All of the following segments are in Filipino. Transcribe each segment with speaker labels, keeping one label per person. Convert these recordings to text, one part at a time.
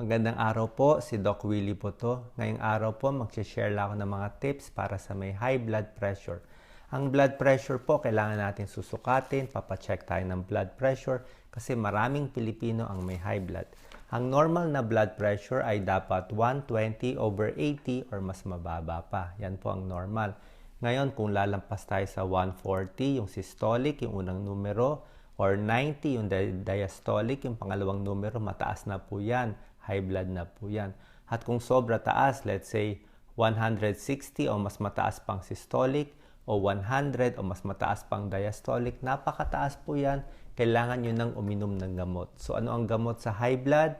Speaker 1: Magandang araw po, si Doc Willie po to. Ngayong araw po, mag-share lang ako ng mga tips para sa may high blood pressure. Ang blood pressure po, kailangan natin susukatin, papacheck tayo ng blood pressure kasi maraming Pilipino ang may high blood. Ang normal na blood pressure ay dapat 120 over 80 or mas mababa pa. Yan po ang normal. Ngayon, kung lalampas tayo sa 140, yung systolic, yung unang numero, or 90, yung diastolic, yung pangalawang numero, mataas na po yan. High blood na po yan. At kung sobra taas, let's say 160 o mas mataas pang systolic, o 100 o mas mataas pang diastolic, napakataas po yan. Kailangan nyo nang uminom ng gamot. So ano ang gamot sa high blood?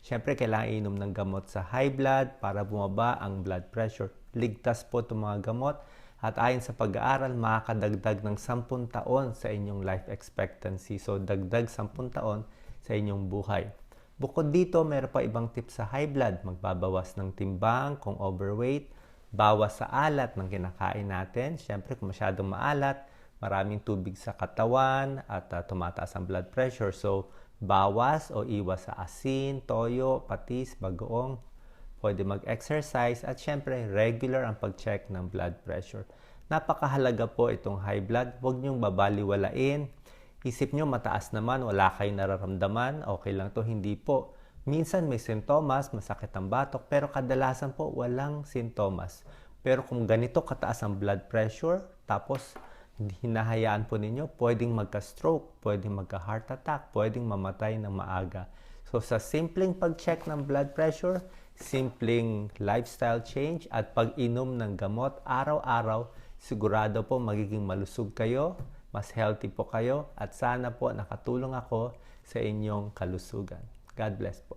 Speaker 1: Siyempre, kailangan inom ng gamot sa high blood para bumaba ang blood pressure. Ligtas po itong mga gamot at ayon sa pag-aaral, makakadagdag ng 10 taon sa inyong life expectancy. So, dagdag 10 taon sa inyong buhay. Bukod dito, meron pa ibang tips sa high blood. Magbabawas ng timbang kung overweight, bawas sa alat ng kinakain natin. Siyempre, kung masyadong maalat, maraming tubig sa katawan at uh, tumataas ang blood pressure. So, bawas o iwas sa asin, toyo, patis, bagoong. Pwede mag-exercise at siyempre, regular ang pag-check ng blood pressure. Napakahalaga po itong high blood. Huwag niyong babaliwalain. Isip nyo mataas naman, wala kayong nararamdaman, okay lang to, hindi po Minsan may sintomas, masakit ang batok, pero kadalasan po walang sintomas. Pero kung ganito kataas ang blood pressure, tapos hinahayaan po ninyo, pwedeng magka-stroke, pwedeng magka-heart attack, pwedeng mamatay ng maaga. So sa simpleng pag-check ng blood pressure, simpleng lifestyle change at pag-inom ng gamot araw-araw, sigurado po magiging malusog kayo, mas healthy po kayo at sana po nakatulong ako sa inyong kalusugan. God bless po.